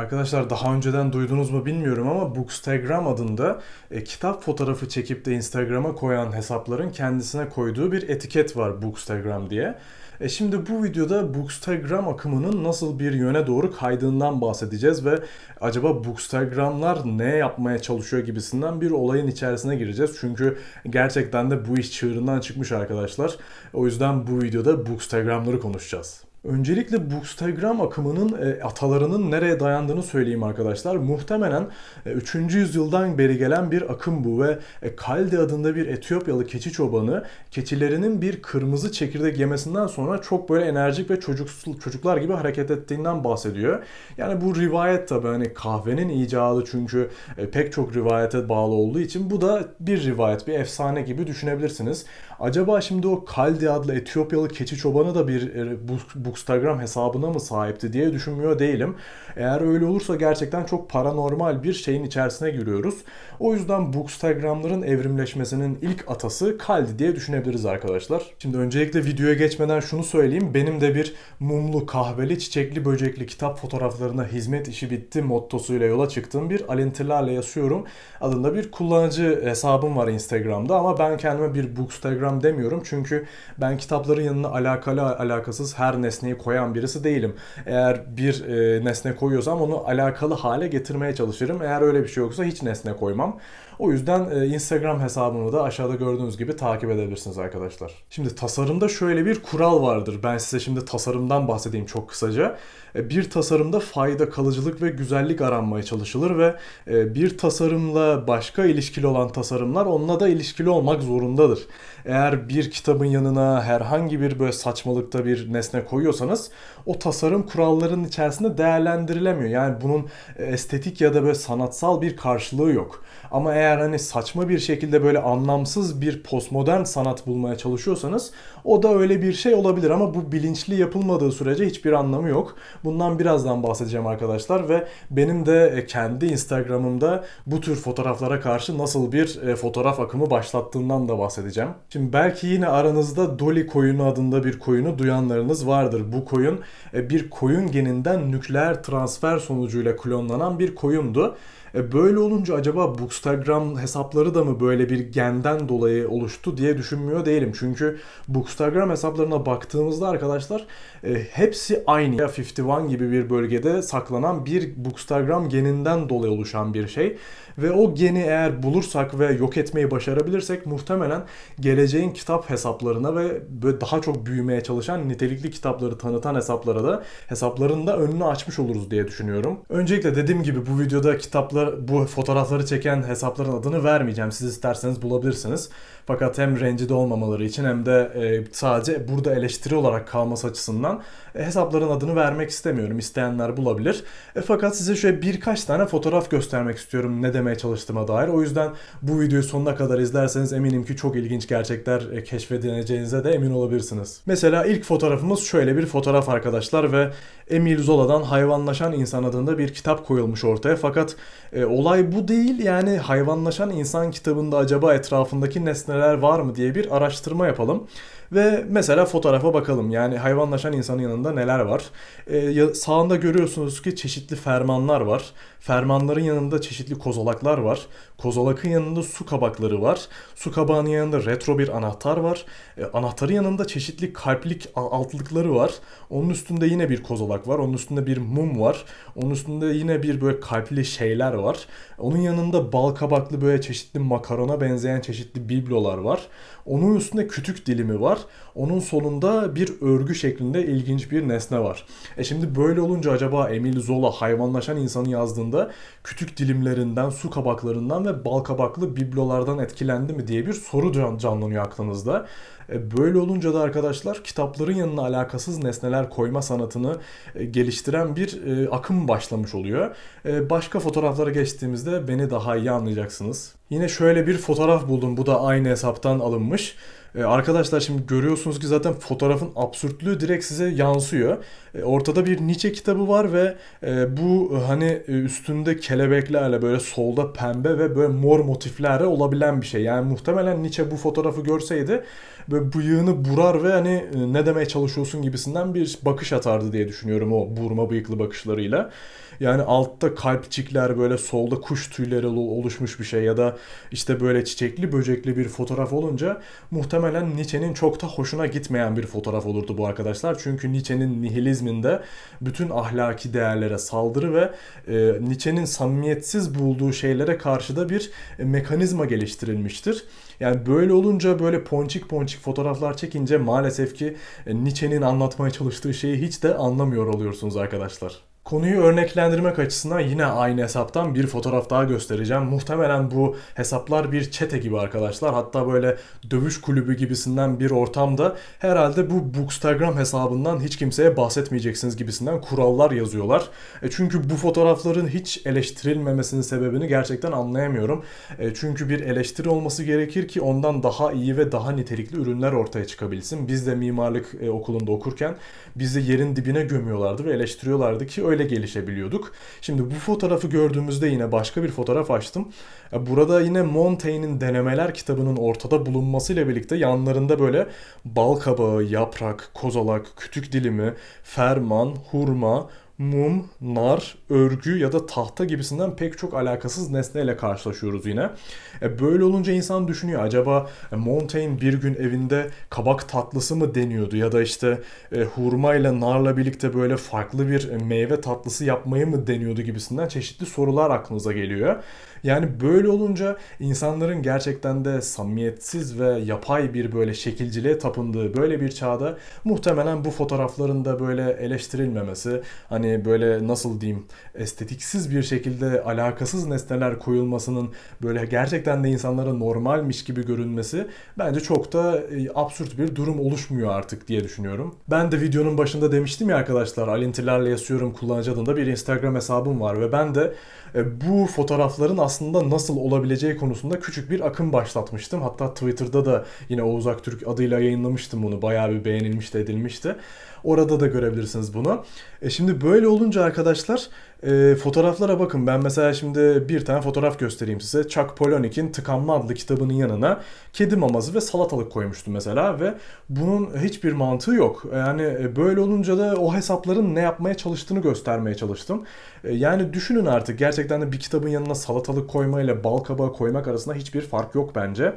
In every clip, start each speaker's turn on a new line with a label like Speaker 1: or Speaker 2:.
Speaker 1: Arkadaşlar daha önceden duydunuz mu bilmiyorum ama Bookstagram adında e, kitap fotoğrafı çekip de Instagram'a koyan hesapların kendisine koyduğu bir etiket var Bookstagram diye. E şimdi bu videoda Bookstagram akımının nasıl bir yöne doğru kaydığından bahsedeceğiz ve acaba Bookstagramlar ne yapmaya çalışıyor gibisinden bir olayın içerisine gireceğiz. Çünkü gerçekten de bu iş çığırından çıkmış arkadaşlar. O yüzden bu videoda Bookstagramları konuşacağız. Öncelikle Bookstagram akımının e, atalarının nereye dayandığını söyleyeyim arkadaşlar. Muhtemelen e, 3. yüzyıldan beri gelen bir akım bu ve e, Kaldi adında bir Etiyopyalı keçi çobanı keçilerinin bir kırmızı çekirdek yemesinden sonra çok böyle enerjik ve çocuk, çocuklar gibi hareket ettiğinden bahsediyor. Yani bu rivayet tabi hani kahvenin icadı çünkü e, pek çok rivayete bağlı olduğu için bu da bir rivayet, bir efsane gibi düşünebilirsiniz. Acaba şimdi o Kaldi adlı Etiyopyalı keçi çobanı da bir e, Bookstagram hesabına mı sahipti diye düşünmüyor değilim. Eğer öyle olursa gerçekten çok paranormal bir şeyin içerisine giriyoruz. O yüzden Bookstagramların evrimleşmesinin ilk atası Kaldi diye düşünebiliriz arkadaşlar. Şimdi öncelikle videoya geçmeden şunu söyleyeyim. Benim de bir mumlu, kahveli, çiçekli, böcekli kitap fotoğraflarına hizmet işi bitti mottosuyla yola çıktığım bir alintilerle yaşıyorum. Adında bir kullanıcı hesabım var Instagram'da ama ben kendime bir Bookstagram demiyorum. Çünkü ben kitapların yanına alakalı alakasız her nesneyi koyan birisi değilim. Eğer bir e, nesne koyuyorsam onu alakalı hale getirmeye çalışırım. Eğer öyle bir şey yoksa hiç nesne koymam. O yüzden e, Instagram hesabımı da aşağıda gördüğünüz gibi takip edebilirsiniz arkadaşlar. Şimdi tasarımda şöyle bir kural vardır. Ben size şimdi tasarımdan bahsedeyim çok kısaca. E, bir tasarımda fayda, kalıcılık ve güzellik aranmaya çalışılır ve e, bir tasarımla başka ilişkili olan tasarımlar onunla da ilişkili olmak zorundadır. Eğer bir kitabın yanına herhangi bir böyle saçmalıkta bir nesne koyuyorsanız o tasarım kurallarının içerisinde değerlendirilemiyor. Yani bunun estetik ya da böyle sanatsal bir karşılığı yok. Ama eğer hani saçma bir şekilde böyle anlamsız bir postmodern sanat bulmaya çalışıyorsanız o da öyle bir şey olabilir ama bu bilinçli yapılmadığı sürece hiçbir anlamı yok. Bundan birazdan bahsedeceğim arkadaşlar ve benim de kendi Instagram'ımda bu tür fotoğraflara karşı nasıl bir e, fotoğraf akımı başlattığından da bahsedeceğim. Şimdi belki yine aranızda Dolly koyunu adında bir koyunu duyanlarınız vardır. Bu koyun e, bir koyun geninden nükleer transfer sonucuyla klonlanan bir koyundu. E, böyle olunca acaba Bookstagram hesapları da mı böyle bir genden dolayı oluştu diye düşünmüyor değilim. Çünkü Bookstagram hesaplarına baktığımızda arkadaşlar e, hepsi aynı. Ya 51 gibi bir bölgede saklanan bir Bookstagram geninden dolayı oluşan bir şey. Ve o geni eğer bulursak ve yok etmeyi başarabilirsek muhtemelen geleceğin kitap hesaplarına ve böyle daha çok büyümeye çalışan nitelikli kitapları tanıtan hesaplara da hesapların da önünü açmış oluruz diye düşünüyorum. Öncelikle dediğim gibi bu videoda kitaplar bu fotoğrafları çeken hesapların adını vermeyeceğim. Siz isterseniz bulabilirsiniz. Fakat hem rencide olmamaları için hem de e, sadece burada eleştiri olarak kalması açısından e, hesapların adını vermek istemiyorum. İsteyenler bulabilir. E, fakat size şöyle birkaç tane fotoğraf göstermek istiyorum ne demeye çalıştığıma dair. O yüzden bu videoyu sonuna kadar izlerseniz eminim ki çok ilginç gerçekler e, keşfedileceğinize de emin olabilirsiniz. Mesela ilk fotoğrafımız şöyle bir fotoğraf arkadaşlar ve Emil Zola'dan Hayvanlaşan İnsan adında bir kitap koyulmuş ortaya. Fakat e, olay bu değil yani Hayvanlaşan İnsan kitabında acaba etrafındaki nesneler var mı diye bir araştırma yapalım. Ve mesela fotoğrafa bakalım. Yani hayvanlaşan insanın yanında neler var? Ee, sağında görüyorsunuz ki çeşitli fermanlar var. Fermanların yanında çeşitli kozalaklar var. Kozalakın yanında su kabakları var. Su kabağının yanında retro bir anahtar var. Ee, anahtarın yanında çeşitli kalplik altlıkları var. Onun üstünde yine bir kozalak var. Onun üstünde bir mum var. Onun üstünde yine bir böyle kalpli şeyler var. Onun yanında bal kabaklı böyle çeşitli makarona benzeyen çeşitli biblolar var. Onun üstünde kütük dilimi var. Onun sonunda bir örgü şeklinde ilginç bir nesne var. E şimdi böyle olunca acaba Emil Zola hayvanlaşan insanı yazdığında kütük dilimlerinden, su kabaklarından ve bal kabaklı biblolardan etkilendi mi diye bir soru can canlanıyor aklınızda. E böyle olunca da arkadaşlar kitapların yanına alakasız nesneler koyma sanatını e, geliştiren bir e, akım başlamış oluyor. Başka fotoğraflara geçtiğimizde beni daha iyi anlayacaksınız. Yine şöyle bir fotoğraf buldum. Bu da aynı hesaptan alınmış. Ee, arkadaşlar şimdi görüyorsunuz ki zaten fotoğrafın absürtlüğü direkt size yansıyor. Ee, ortada bir Nietzsche kitabı var ve e, bu e, hani e, üstünde kelebeklerle böyle solda pembe ve böyle mor motiflerle olabilen bir şey. Yani muhtemelen Nietzsche bu fotoğrafı görseydi böyle bıyığını burar ve hani e, ne demeye çalışıyorsun gibisinden bir bakış atardı diye düşünüyorum o burma bıyıklı bakışlarıyla. Yani altta kalpçikler böyle solda kuş tüyleri oluşmuş bir şey ya da işte böyle çiçekli böcekli bir fotoğraf olunca muhtemelen Nietzsche'nin çok da hoşuna gitmeyen bir fotoğraf olurdu bu arkadaşlar. Çünkü Nietzsche'nin nihilizminde bütün ahlaki değerlere saldırı ve e, Nietzsche'nin samimiyetsiz bulduğu şeylere karşı da bir e, mekanizma geliştirilmiştir. Yani böyle olunca böyle ponçik ponçik fotoğraflar çekince maalesef ki e, Nietzsche'nin anlatmaya çalıştığı şeyi hiç de anlamıyor oluyorsunuz arkadaşlar. Konuyu örneklendirmek açısından yine aynı hesaptan bir fotoğraf daha göstereceğim. Muhtemelen bu hesaplar bir çete gibi arkadaşlar. Hatta böyle dövüş kulübü gibisinden bir ortamda herhalde bu Bookstagram hesabından hiç kimseye bahsetmeyeceksiniz gibisinden kurallar yazıyorlar. E çünkü bu fotoğrafların hiç eleştirilmemesinin sebebini gerçekten anlayamıyorum. E çünkü bir eleştiri olması gerekir ki ondan daha iyi ve daha nitelikli ürünler ortaya çıkabilsin. Biz de mimarlık e, okulunda okurken bizi yerin dibine gömüyorlardı ve eleştiriyorlardı ki öyle gelişebiliyorduk. Şimdi bu fotoğrafı gördüğümüzde yine başka bir fotoğraf açtım. Burada yine Montaigne'in Denemeler kitabının ortada bulunmasıyla birlikte yanlarında böyle bal kabağı, yaprak, kozalak, kütük dilimi, ferman, hurma, mum, nar, örgü ya da tahta gibisinden pek çok alakasız nesneyle karşılaşıyoruz yine. E böyle olunca insan düşünüyor acaba Montaigne bir gün evinde kabak tatlısı mı deniyordu ya da işte e, hurma ile narla birlikte böyle farklı bir meyve tatlısı yapmayı mı deniyordu gibisinden çeşitli sorular aklınıza geliyor. Yani böyle olunca insanların gerçekten de samimiyetsiz ve yapay bir böyle şekilciliğe tapındığı böyle bir çağda muhtemelen bu fotoğrafların da böyle eleştirilmemesi, hani böyle nasıl diyeyim estetiksiz bir şekilde alakasız nesneler koyulmasının böyle gerçekten de insanlara normalmiş gibi görünmesi bence çok da e, absürt bir durum oluşmuyor artık diye düşünüyorum. Ben de videonun başında demiştim ya arkadaşlar alintilerle yazıyorum kullanıcı adında bir Instagram hesabım var ve ben de e, bu fotoğrafların aslında nasıl olabileceği konusunda küçük bir akım başlatmıştım. Hatta Twitter'da da yine Oğuz Aktürk adıyla yayınlamıştım bunu. Bayağı bir beğenilmişti edilmişti. Orada da görebilirsiniz bunu. E şimdi böyle olunca arkadaşlar e, fotoğraflara bakın. Ben mesela şimdi bir tane fotoğraf göstereyim size. Chuck Palahniuk'in Tıkanma adlı kitabının yanına kedi maması ve salatalık koymuştum mesela ve bunun hiçbir mantığı yok. Yani e, böyle olunca da o hesapların ne yapmaya çalıştığını göstermeye çalıştım. E, yani düşünün artık gerçekten de bir kitabın yanına salatalık koyma ile bal kabağı koymak arasında hiçbir fark yok bence.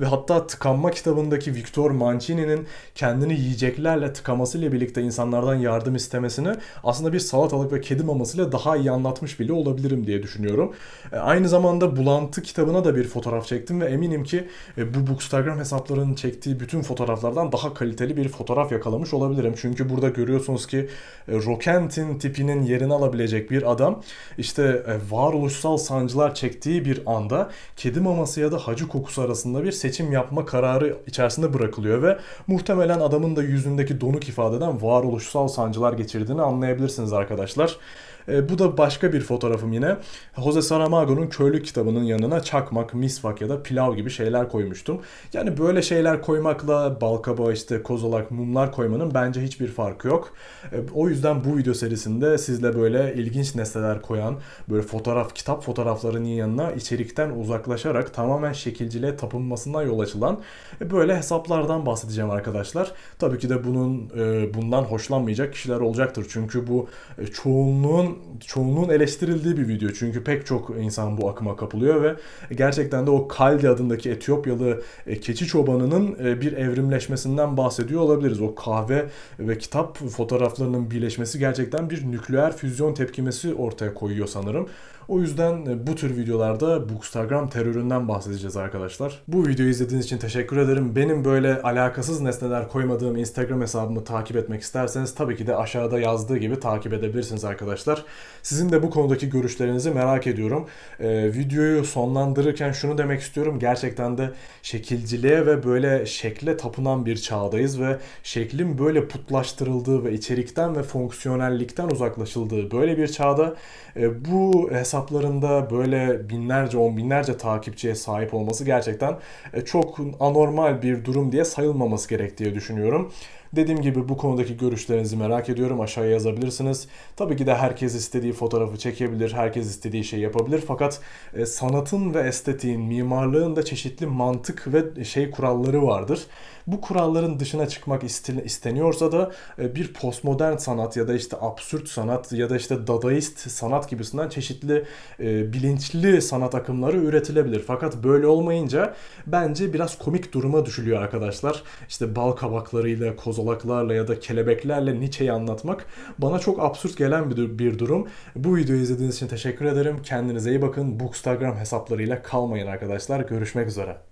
Speaker 1: Ve hatta Tıkanma kitabındaki Victor Mancini'nin kendini yiyeceklerle tıkamasıyla birlikte insanlardan yardım istemesini aslında bir salatalık ve kedi mamasıyla daha iyi anlatmış bile olabilirim diye düşünüyorum. E, aynı zamanda Bulantı kitabına da bir fotoğraf çektim ve eminim ki e, bu Bookstagram hesaplarının çektiği bütün fotoğraflardan daha kaliteli bir fotoğraf yakalamış olabilirim. Çünkü burada görüyorsunuz ki e, Rokent'in tipinin yerini alabilecek bir adam işte varoluşsal sancılar çektiği bir anda kedi maması ya da hacı kokusu arasında bir seçim yapma kararı içerisinde bırakılıyor ve muhtemelen adamın da yüzündeki donuk ifadeden varoluşsal sancılar geçirdiğini anlayabilirsiniz arkadaşlar. E, bu da başka bir fotoğrafım yine. Jose Saramago'nun köylü kitabının yanına çakmak, misvak ya da pilav gibi şeyler koymuştum. Yani böyle şeyler koymakla balkaba işte kozalak, mumlar koymanın bence hiçbir farkı yok. E, o yüzden bu video serisinde sizle böyle ilginç nesneler koyan, böyle fotoğraf, kitap fotoğraflarının yanına içerikten uzaklaşarak tamamen şekilciliğe tapınmasından yol açılan e, böyle hesaplardan bahsedeceğim arkadaşlar. Tabii ki de bunun e, bundan hoşlanmayacak kişiler olacaktır. Çünkü bu e, çoğunluğun çoğunluğun eleştirildiği bir video. Çünkü pek çok insan bu akıma kapılıyor ve gerçekten de o Kaldi adındaki Etiyopyalı e, keçi çobanının e, bir evrimleşmesinden bahsediyor olabiliriz. O kahve ve kitap fotoğraflarının birleşmesi gerçekten bir nükleer füzyon tepkimesi ortaya koyuyor sanırım. O yüzden e, bu tür videolarda Bookstagram teröründen bahsedeceğiz arkadaşlar. Bu videoyu izlediğiniz için teşekkür ederim. Benim böyle alakasız nesneler koymadığım Instagram hesabımı takip etmek isterseniz tabii ki de aşağıda yazdığı gibi takip edebilirsiniz arkadaşlar. Sizin de bu konudaki görüşlerinizi merak ediyorum. Ee, videoyu sonlandırırken şunu demek istiyorum. Gerçekten de şekilciliğe ve böyle şekle tapınan bir çağdayız ve şeklin böyle putlaştırıldığı ve içerikten ve fonksiyonellikten uzaklaşıldığı böyle bir çağda e, bu hesaplarında böyle binlerce, on binlerce takipçiye sahip olması gerçekten e, çok anormal bir durum diye sayılmaması gerek diye düşünüyorum. Dediğim gibi bu konudaki görüşlerinizi merak ediyorum. Aşağıya yazabilirsiniz. Tabii ki de herkes istediği fotoğrafı çekebilir, herkes istediği şeyi yapabilir. Fakat e, sanatın ve estetiğin, mimarlığın da çeşitli mantık ve şey kuralları vardır. Bu kuralların dışına çıkmak iste- isteniyorsa da e, bir postmodern sanat ya da işte absürt sanat ya da işte dadaist sanat gibisinden çeşitli e, bilinçli sanat akımları üretilebilir. Fakat böyle olmayınca bence biraz komik duruma düşülüyor arkadaşlar. İşte bal kabaklarıyla, kozalaklarla ya da kelebeklerle Nietzsche'yi anlatmak bana çok absürt gelen bir, bir durum. Bu videoyu izlediğiniz için teşekkür ederim. Kendinize iyi bakın. Bookstagram hesaplarıyla kalmayın arkadaşlar. Görüşmek üzere.